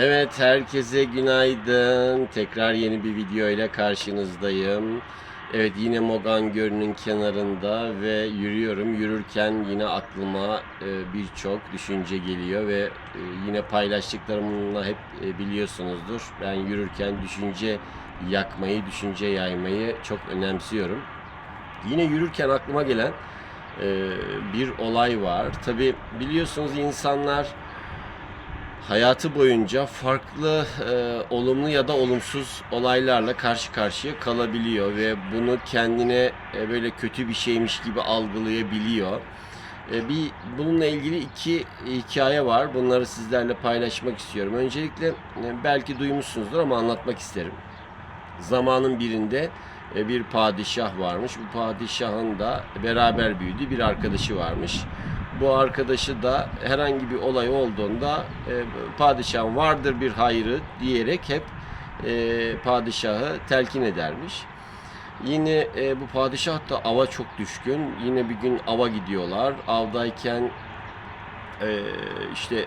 Evet, herkese günaydın. Tekrar yeni bir video ile karşınızdayım. Evet, yine Mogan Gölü'nün kenarında ve yürüyorum. Yürürken yine aklıma e, birçok düşünce geliyor ve e, yine paylaştıklarımla hep e, biliyorsunuzdur. Ben yürürken düşünce yakmayı, düşünce yaymayı çok önemsiyorum. Yine yürürken aklıma gelen bir olay var. Tabi biliyorsunuz insanlar hayatı boyunca farklı e, olumlu ya da olumsuz olaylarla karşı karşıya kalabiliyor ve bunu kendine e, böyle kötü bir şeymiş gibi algılayabiliyor. E, bir bununla ilgili iki hikaye var. Bunları sizlerle paylaşmak istiyorum. Öncelikle e, belki duymuşsunuzdur ama anlatmak isterim. Zamanın birinde e, bir padişah varmış. Bu padişahın da beraber büyüdüğü bir arkadaşı varmış. Bu arkadaşı da herhangi bir olay olduğunda e, padişahın vardır bir hayrı diyerek hep e, padişahı telkin edermiş. Yine e, bu padişah da ava çok düşkün. Yine bir gün ava gidiyorlar. Avdayken e, işte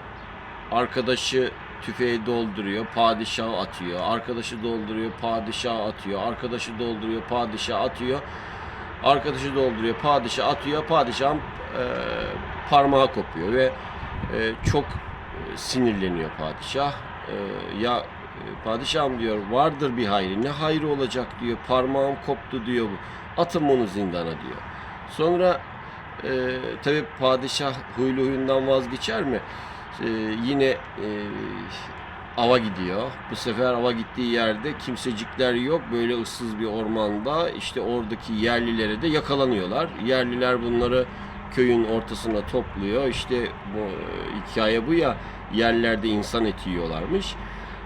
arkadaşı tüfeği dolduruyor, padişah atıyor. Arkadaşı dolduruyor, padişah atıyor. Arkadaşı dolduruyor, padişah atıyor. Arkadaşı dolduruyor, padişah atıyor. Padişahın e, parmağı kopuyor ve e, çok e, sinirleniyor padişah. E, ya e, padişahım diyor vardır bir hayrı. Ne hayrı olacak diyor. Parmağım koptu diyor. Atın bunu zindana diyor. Sonra e, tabi padişah huylu huyundan vazgeçer mi? E, yine e, ava gidiyor. Bu sefer ava gittiği yerde kimsecikler yok. Böyle ıssız bir ormanda işte oradaki yerlilere de yakalanıyorlar. Yerliler bunları köyün ortasına topluyor. İşte bu e, hikaye bu ya yerlerde insan eti yiyorlarmış.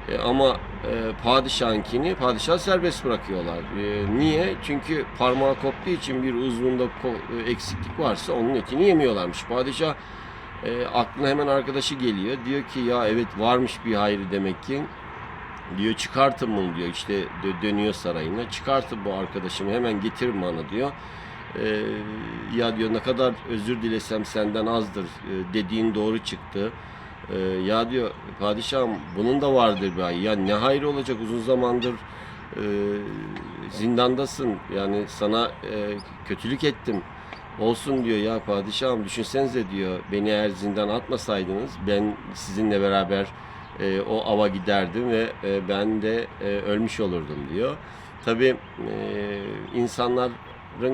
E, ama e, padişahınkini padişah serbest bırakıyorlar. E, niye? Çünkü parmağı koptuğu için bir uzvunda e, eksiklik varsa onun etini yemiyorlarmış. Padişah e, aklına hemen arkadaşı geliyor. Diyor ki ya evet varmış bir hayrı demek ki. Diyor çıkartın bunu diyor. İşte dö- dönüyor sarayına. Çıkartın bu arkadaşımı hemen getirin bana diyor. E, ya diyor ne kadar özür dilesem senden azdır. E, dediğin doğru çıktı. E, ya diyor padişahım bunun da vardır bir hayır. Ya ne hayrı olacak uzun zamandır e, zindandasın. Yani sana e, kötülük ettim. Olsun diyor ya padişahım düşünsenize diyor beni eğer zindan atmasaydınız ben sizinle beraber e, o ava giderdim ve e, ben de e, ölmüş olurdum diyor. Tabi e, insanların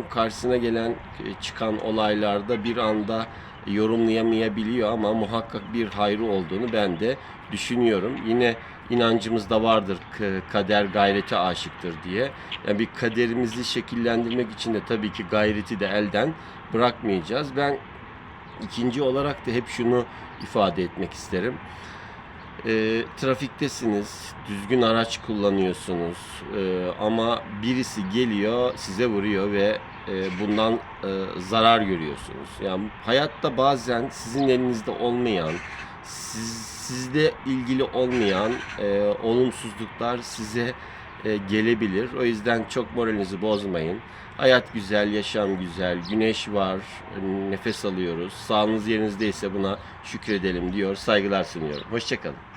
karşısına gelen e, çıkan olaylarda bir anda yorumlayamayabiliyor ama muhakkak bir hayrı olduğunu ben de düşünüyorum. Yine inancımızda vardır k- kader gayrete aşıktır diye. Yani bir kaderimizi şekillendirmek için de tabii ki gayreti de elden bırakmayacağız. Ben ikinci olarak da hep şunu ifade etmek isterim. E, trafiktesiniz, düzgün araç kullanıyorsunuz E, ama birisi geliyor size vuruyor ve e, bundan e, zarar görüyorsunuz. Yani hayatta bazen sizin elinizde olmayan, siz, sizle ilgili olmayan e, olumsuzluklar size e, gelebilir. O yüzden çok moralinizi bozmayın. Hayat güzel, yaşam güzel, güneş var, nefes alıyoruz. Sağlığınız yerinizdeyse buna şükredelim diyor. Saygılar sunuyorum. Hoşçakalın.